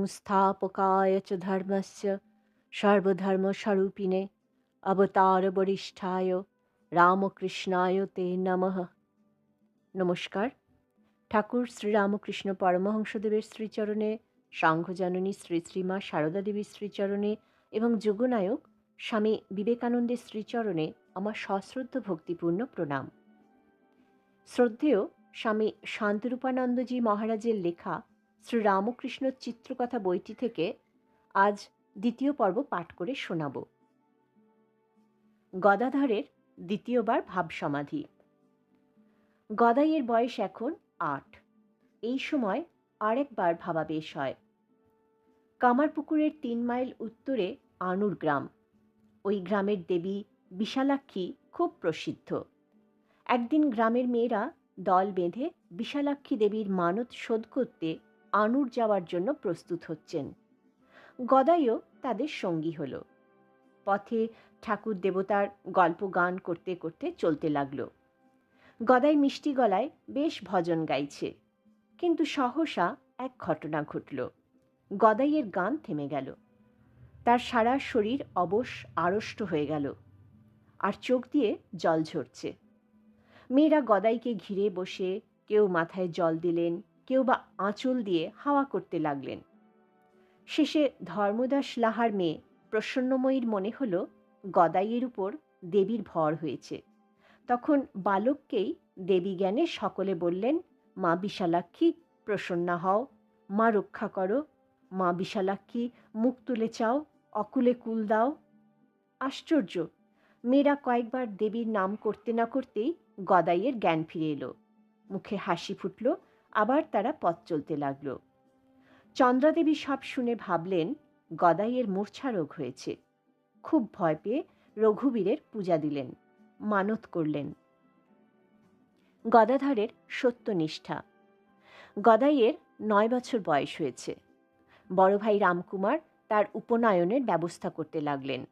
সংস্থাপকায় চ ধর্মস্য সর্বধর্মস্বরূপিণে অবতারবরিষ্ঠায় রামকৃষ্ণায় তে নমঃ নমস্কার ঠাকুর শ্রীরামকৃষ্ণ পরমহংসদেবের শ্রীচরণে সাংঘজননী শ্রী শ্রীমা শারদা দেবীর শ্রীচরণে এবং যুগনায়ক স্বামী বিবেকানন্দের শ্রীচরণে আমার সশ্রদ্ধ ভক্তিপূর্ণ প্রণাম। শ্রদ্ধেয় স্বামী শান্তরূপানন্দজি মহারাজের লেখা শ্রীরামকৃষ্ণ চিত্রকথা বইটি থেকে আজ দ্বিতীয় পর্ব পাঠ করে শোনাব। গদাধরের দ্বিতীয়বার ভাব সমাধি গদাইয়ের বয়স এখন আট। এই সময় আরেকবার ভাবাবেশ হয়। কামারপুকুরের তিন মাইল উত্তরে আনুর গ্রাম। ওই গ্রামের দেবী বিশালাক্ষী খুব প্রসিদ্ধ। একদিন গ্রামের মেয়েরা দল বেঁধে বিশালাক্ষী দেবীর মানত শোধ করতে আনুর যাওয়ার জন্য প্রস্তুত হচ্ছেন। গদাইও তাদের সঙ্গী হল। পথে ঠাকুর দেবতার গল্প গান করতে করতে চলতে লাগল। গদাই মিষ্টি গলায় বেশ ভজন গাইছে, কিন্তু সহসা এক ঘটনা ঘটল। গদাইয়ের গান থেমে গেল। তার সারা শরীর অবশ আড়ষ্ট হয়ে গেল আর চোখ দিয়ে জল ঝরছে। মেয়েরা গদাইকে ঘিরে বসে কেউ মাথায় জল দিলেন কেউ বা আঁচল দিয়ে হাওয়া করতে লাগলেন। শেষে ধর্মদাস লাহার মেয়ে প্রসন্নময়ীর মনে হল, গদাইয়ের উপর দেবীর ভর হয়েছে। তখন বালককেই দেবী জ্ঞানে সকলে বললেন, মা বিশালাক্ষী, প্রসন্না হও, মা রক্ষা করো, মা বিশালাক্ষী, মুখ তুলে চাও, অকুলে কুল দাও। আশ্চর্য, মেয়েরা কয়েকবার দেবীর নাম করতে না করতেই গদাইয়ের জ্ঞান ফিরে এলো। মুখে হাসি ফুটল আবার তারা পথ চলতে লাগল। চন্দ্রাদেবী সব শুনে ভাবলেন, গদাইয়ের মূর্ছা রোগ হয়েছে। খুব ভয় পেয়ে রঘুবীরের পূজা দিলেন, মানত করলেন। গদাধরের সত্যনিষ্ঠা। গদাইয়ের নয় বছর বয়স হয়েছে। বড় ভাই রামকুমার তার উপনয়নের ব্যবস্থা করতে লাগলেন।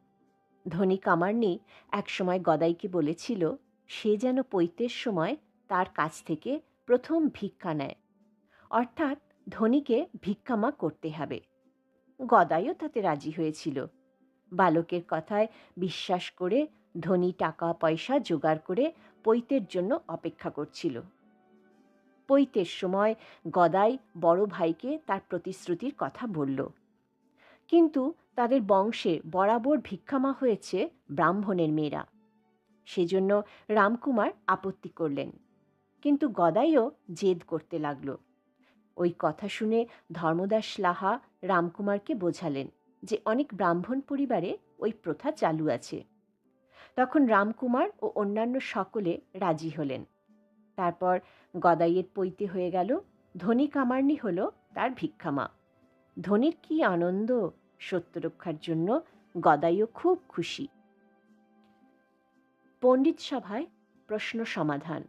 ধনী কামারনি একসময় গদাইকে বলেছিল, সে যেন পৈতের সময় তার কাছ থেকে প্রথম ভিক্ষা নেয়। অর্থাৎ ধনীকে ভিক্ষামা করতে হবে। গদাইও তাতে রাজি হয়েছিল। বালকের কথায় বিশ্বাস করে ধনী টাকা পয়সা জোগাড় করে পৈতের জন্য অপেক্ষা করছিল। পৈতের সময় গদাই বড় ভাইকে তার প্রতিশ্রুতির কথা বলল। কিন্তু তাদের বংশে বরাবর ভিক্ষামা হয়েছে ব্রাহ্মণের মেয়েরা। সেজন্য রামকুমার আপত্তি করলেন। কিন্তু গদাইও জেদ করতে লাগল। ওই কথা শুনে ধর্মদাস লাহা রামকুমারকে বোঝালেন যে অনেক ব্রাহ্মণ পরিবারে ওই প্রথা চালু আছে। তখন রামকুমার ও অন্যান্য সকলে রাজি হলেন। তারপর গদাইয়ের পৈতে হয়ে গেল, ধনী কামার্নি হল তার ভিক্ষামা ধনির কি আনন্দ সত্য রক্ষার জন্য গদাইও খুব খুশি। পণ্ডিত সভায় প্রশ্ন সমাধান।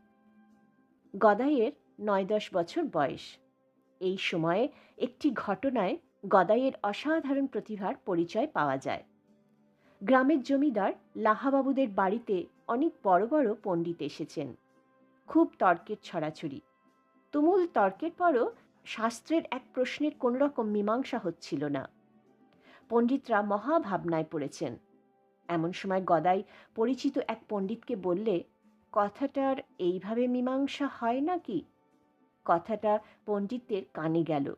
গদাইয়ের নয় দশ বছর বয়স। এই সময়ে একটি ঘটনায় গদাইয়ের অসাধারণ প্রতিভার পরিচয় পাওয়া যায়। গ্রামের জমিদার লাহাবাবুদের বাড়িতে অনেক বড় বড় পণ্ডিত এসেছেন। খুব তর্কের ছড়াছড়ি। তুমুল তর্কের পরও শাস্ত্রের এক প্রশ্নের কোনো রকম মীমাংসা হচ্ছিল না। পণ্ডিতরা মহাভাবনায় পড়েছেন। এমন সময় গদাই পরিচিত এক পণ্ডিতকে বললে কথাটার এইভাবে মীমাংসা হয় নাকি? কথাটা পণ্ডিতদের কানে গেল।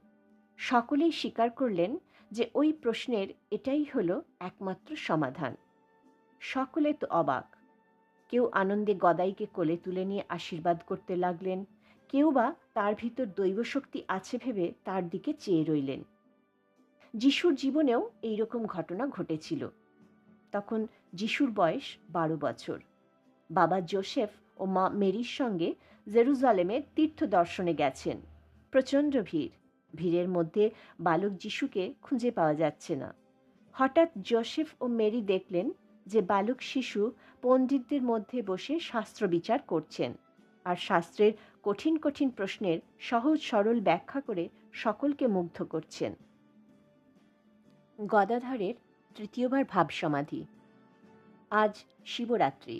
সকলেই স্বীকার করলেন যে ওই প্রশ্নের এটাই হলো একমাত্র সমাধান। সকলে তো অবাক। কেউ আনন্দে গদাইকে কোলে তুলে নিয়ে আশীর্বাদ করতে লাগলেন, কেউ বা তার ভিতর দৈবশক্তি আছে ভেবে তার দিকে চেয়ে রইলেন। যিশুর জীবনেও এইরকম ঘটনা ঘটেছিল। তখন যিশুর বয়স বারো বছর। বাবা জোসেফ ও মা মেরির সঙ্গে জেরুজালেমে তীর্থ দর্শনে গেছেন। প্রচণ্ড ভিড়। ভিড়ের মধ্যে বালক যিশুকে খুঁজে পাওয়া যাচ্ছে না। হঠাৎ জোসেফ ও মেরি দেখলেন যে বালক শিশু পণ্ডিতদের মধ্যে বসে শাস্ত্র বিচার করছেন আর শাস্ত্রের কঠিন কঠিন প্রশ্নের সহজ সরল ব্যাখ্যা করে সকলকে মুগ্ধ করছেন। গদাধরের তৃতীয়বার ভাব সমাধি আজ শিবরাত্রি।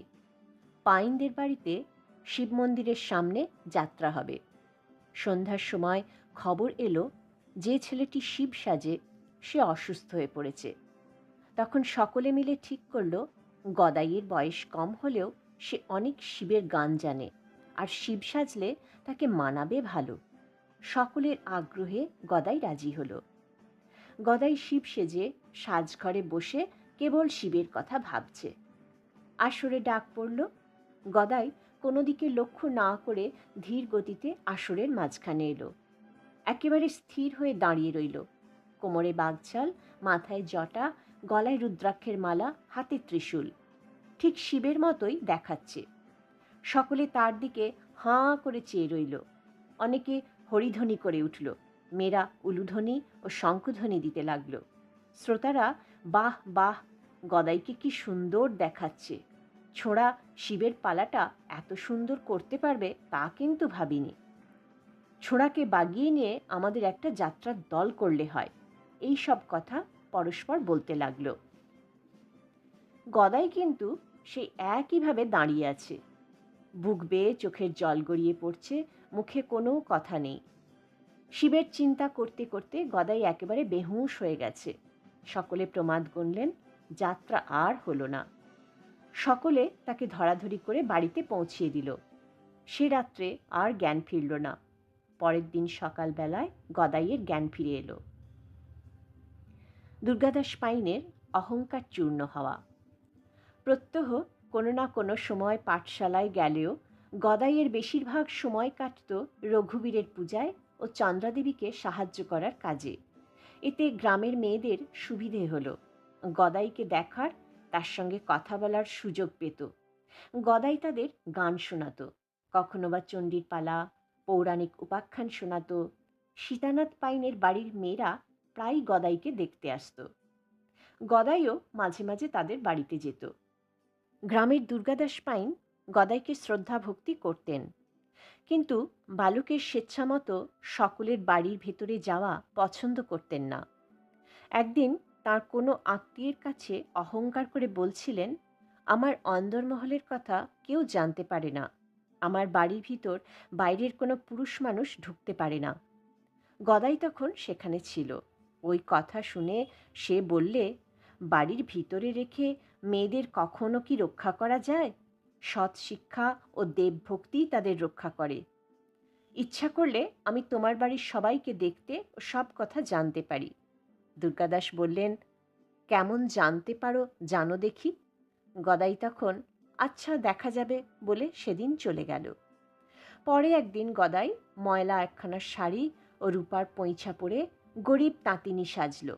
পাইনদের বাড়িতে শিব মন্দিরের সামনে যাত্রা হবে। সন্ধ্যার সময় খবর এলো যে ছেলেটি শিব সাজে, সে অসুস্থ হয়ে পড়েছে। তখন সকলে মিলে ঠিক করল, গদাইয়ের বয়স কম হলেও সে অনেক শিবের গান জানে আর শিব সাজলে তাকে মানাবে ভালো। সকলের আগ্রহে গদাই রাজি হলো। গদাই শিব সেজে সাজঘরে বসে কেবল শিবের কথা ভাবছে। আসরে ডাক পড়ল গদাই কোনো দিকে লক্ষ্য না করে ধীর গতিতে আসরের মাঝখানে এলো। একেবারে স্থির হয়ে দাঁড়িয়ে রইল। কোমরে বাগচাল মাথায় জটা, গলায় রুদ্রাক্ষের মালা, হাতে ত্রিশূল। ঠিক শিবের মতোই দেখাচ্ছে। সকলে তার দিকে হাঁ করে চেয়ে রইল। অনেকে হরিধ্বনি করে উঠল। মেয়েরা উলুধ্বনি ও শঙ্খধ্বনি দিতে লাগল। শ্রোতারা, বাহ বাহ, গদাইকে কি সুন্দর দেখাচ্ছে। ছোড়া শিবের পালাটা এত সুন্দর করতে পারবে তা কিন্তু ভাবিনি। ছোড়াকে বাগিয়ে নিয়ে আমাদের একটা যাত্রার দল করলে হয়। এই সব কথা পরস্পর বলতে লাগল। গদাই কিন্তু সেই একইভাবে দাঁড়িয়ে আছে। বুক বেয়ে চোখের জল গড়িয়ে পড়ছে, মুখে কোনো কথা নেই। শিবের চিন্তা করতে করতে গদাই একেবারে বেহুঁশ হয়ে গেছে। সকলে প্রমাদ গুনলেন, যাত্রা আর হলো না। সকলে তাকে ধরাধরি করে বাড়িতে পৌঁছিয়ে দিল। সে রাত্রে আর জ্ঞান ফিরল না। পরের দিন সকালবেলায় গদাইয়ের জ্ঞান ফিরে এলো। দুর্গাদাস পাইনের অহংকার চূর্ণ হওয়া। প্রত্যহ কোনো না কোনো সময় পাঠশালায় গেলেও গদাইয়ের বেশিরভাগ সময় কাটত রঘুবীরের পূজায় ও চন্দ্রাদেবীকে সাহায্য করার কাজে। এতে গ্রামের মেয়েদের সুবিধে হলো। গদাইকে দেখার তার সঙ্গে কথা বলার সুযোগ পেত। গদাই তাদের গান শোনাত, কখনো বা চণ্ডীর পালা, পৌরাণিক উপাখ্যান শোনাত। সীতানাথ পাইনের বাড়ির মেয়েরা প্রায় গদাইকে দেখতে আসত। গদাইও মাঝে মাঝে তাদের বাড়িতে যেত। গ্রামের দুর্গাদাস পাইন গদাইকে শ্রদ্ধা ভক্তি করতেন। কিন্তু বালুকের স্বেচ্ছামতো সকলের বাড়ির ভেতরে যাওয়া পছন্দ করতেন না। একদিন তার কোনো আত্মীয়ের কাছে অহংকার করে বলছিলেন, আমার অন্দরমহলের কথা কেউ জানতে পারে না। আমার বাড়ির ভিতর বাইরের কোনো পুরুষ মানুষ ঢুকতে পারে না। গদাই তখন সেখানে ছিল। ওই কথা শুনে সে বললে, বাড়ির ভিতরে রেখে মেয়েদের কখনো কি রক্ষা করা যায়? সৎ শিক্ষা ও দেবভক্তি তাদের রক্ষা করে। ইচ্ছা করলে আমি তোমার বাড়ির সবাইকে দেখতে ও সব কথা জানতে পারি। দুর্গাদাস বললেন, কেমন জানতে পারো জানো দেখি? গদাই তখন আচ্ছা দেখা যাবে বলে সেদিন চলে গেল। পরে একদিন গদাই ময়লা একখানা শাড়ি ও রূপার পৈঁছা পরে গরিব তাঁতিনি সাজল।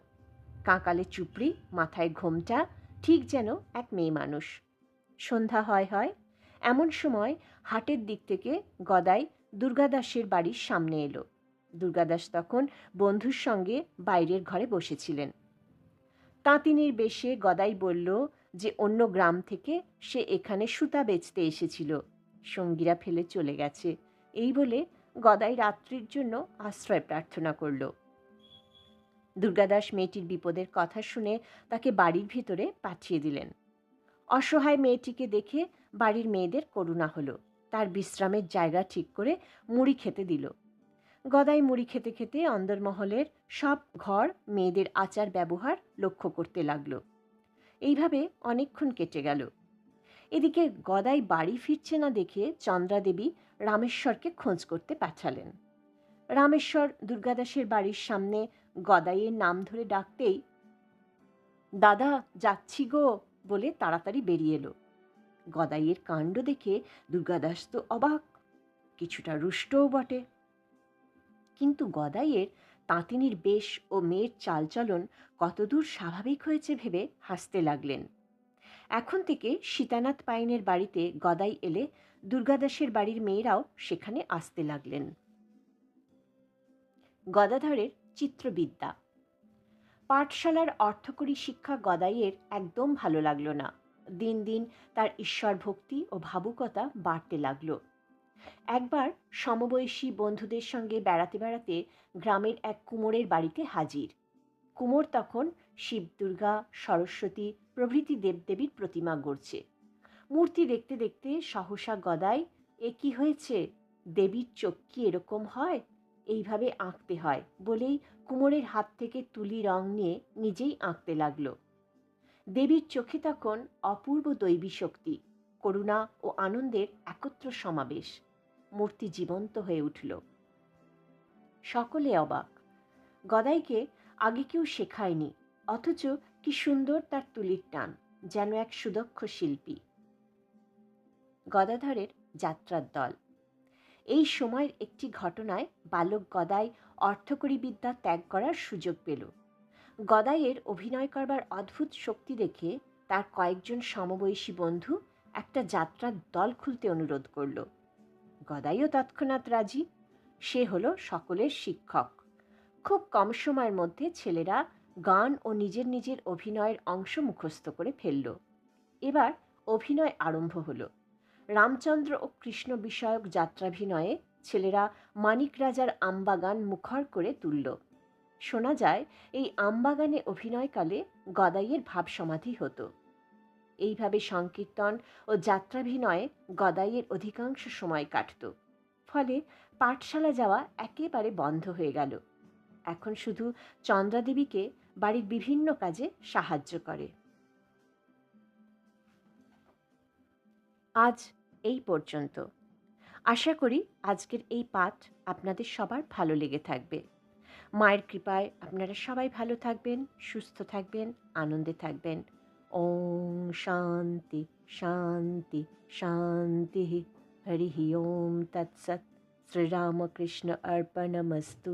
কাঁকালে চুপড়ি, মাথায় ঘোমটা, ঠিক যেন এক মেয়ে মানুষ। সন্ধ্যা হয় হয়, এমন সময় হাটের দিক থেকে গদাই দুর্গাদাসের বাড়ির সামনে এলো। দুর্গাদাস তখন বন্ধুর সঙ্গে বাইরের ঘরে বসেছিলেন। তাঁতিনির বেশে গদাই বলল যে, অন্য গ্রাম থেকে সে এখানে সুতা বেচতে এসেছিল। সঙ্গীরা ফেলে চলে গেছে। এই বলে গদাই রাত্রির জন্য আশ্রয় প্রার্থনা করল। দুর্গাদাস মেয়েটির বিপদের কথা শুনে তাকে বাড়ির ভিতরে পাঠিয়ে দিলেন। অসহায় মেয়েটিকে দেখে বাড়ির মেয়েদের করুণা হলো। তার বিশ্রামের জায়গা ঠিক করে মুড়ি খেতে দিল। গদাই মুড়ি খেতে খেতে অন্দরমহলের সব ঘর মেয়েদের আচার ব্যবহার লক্ষ্য করতে লাগল। এইভাবে অনেকক্ষণ কেটে গেল। এদিকে গদাই বাড়ি ফিরছে না দেখে চন্দ্রাদেবী রামেশ্বরকে খোঁজ করতে পাঠালেন। রামেশ্বর দুর্গাদাসের বাড়ির সামনে গদাইয়ের নাম ধরে ডাকতেই, দাদা, যাচ্ছি গো, বলে তাড়াতাড়ি বেরিয়ে এলো। গদাইয়ের কাণ্ড দেখে দুর্গাদাস তো অবাক। কিছুটা রুষ্টও বটে। কিন্তু গদাইয়ের, তাঁতিনির বেশ ও মেয়ের চালচলন কতদূর স্বাভাবিক হয়েছে ভেবে হাসতে লাগলেন। এখন থেকে সীতানাথ পাইনের বাড়িতে গদাই এলে দুর্গাদাসের বাড়ির মেয়েরাও সেখানে আসতে লাগলেন। গদাধরের চিত্রবিদ্যা। পাঠশালার অর্থকরী শিক্ষা গদাইয়ের একদম ভালো লাগল না। দিন দিন তার ঈশ্বর ভক্তি ও ভাবুকতা বাড়তে লাগল। একবার সমবয়সী বন্ধুদের সঙ্গে বেড়াতে বেড়াতে গ্রামের এক কুমোরের বাড়িতে হাজির। কুমোর তখন শিব, দুর্গা, সরস্বতী প্রভৃতি দেবদেবীর প্রতিমা গড়ছে। মূর্তি দেখতে দেখতে সহসা গদাই, এ কি হয়েছে? দেবীর চোখ কি এরকম হয়? এইভাবে আঁকতে হয়। বলেই কুমোরের হাত থেকে তুলি রং নিয়ে নিজেই আঁকতে লাগল। দেবীর চোখে তখন অপূর্ব দৈবী শক্তি, করুণা ও আনন্দের একত্র সমাবেশ। মূর্তি জীবন্ত হয়ে উঠল। সকলে অবাক। গদাইকে আগে কেউ শেখায়নি, অথচ কি সুন্দর তার তুলির টান, যেন এক সুদক্ষ শিল্পী। গদাধরের যাত্রার দল। এই সময়ের একটি ঘটনায় বালক গদাই অর্থকরী বিদ্যা ত্যাগ করার সুযোগ পেল। গদাইয়ের অভিনয় করবার অদ্ভুত শক্তি দেখে তার কয়েকজন সমবয়সী বন্ধু একটা যাত্রার দল খুলতে অনুরোধ করল। গদাইও তৎক্ষণাৎ রাজি। সে হলো সকলের শিক্ষক। খুব কম সময়ের মধ্যে ছেলেরা গান ও নিজের নিজের অভিনয়ের অংশ মুখস্থ করে ফেলল। এবার অভিনয় আরম্ভ হলো। রামচন্দ্র ও কৃষ্ণ বিষয়ক যাত্রাভিনয়ে ছেলেরা মানিক রাজার আমবাগান মুখর করে তুলল। শোনা যায়, এই আমবাগানে অভিনয়কালে গদাইয়ের ভাব সমাধি হতো। এইভাবে সংকীর্তন ও যাত্রাভিনয়ে গদাইয়ের অধিকাংশ সময় কাটত। ফলে পাঠশালা যাওয়া একেবারে বন্ধ হয়ে গেল। এখন শুধু চন্দ্রাদেবীকে বাড়ির বিভিন্ন কাজে সাহায্য করে। আজ এই পর্যন্ত। আশা করি আজকের এই পাঠ আপনাদের সবার ভালো লেগে থাকবে। মায়ের কৃপায় আপনারা সবাই ভালো থাকবেন, সুস্থ থাকবেন, আনন্দে থাকবেন। ওম শান্তি শান্তি শান্তি হরি ওম তৎসৎ শ্রীরামকৃষ্ণ অর্পণমস্তু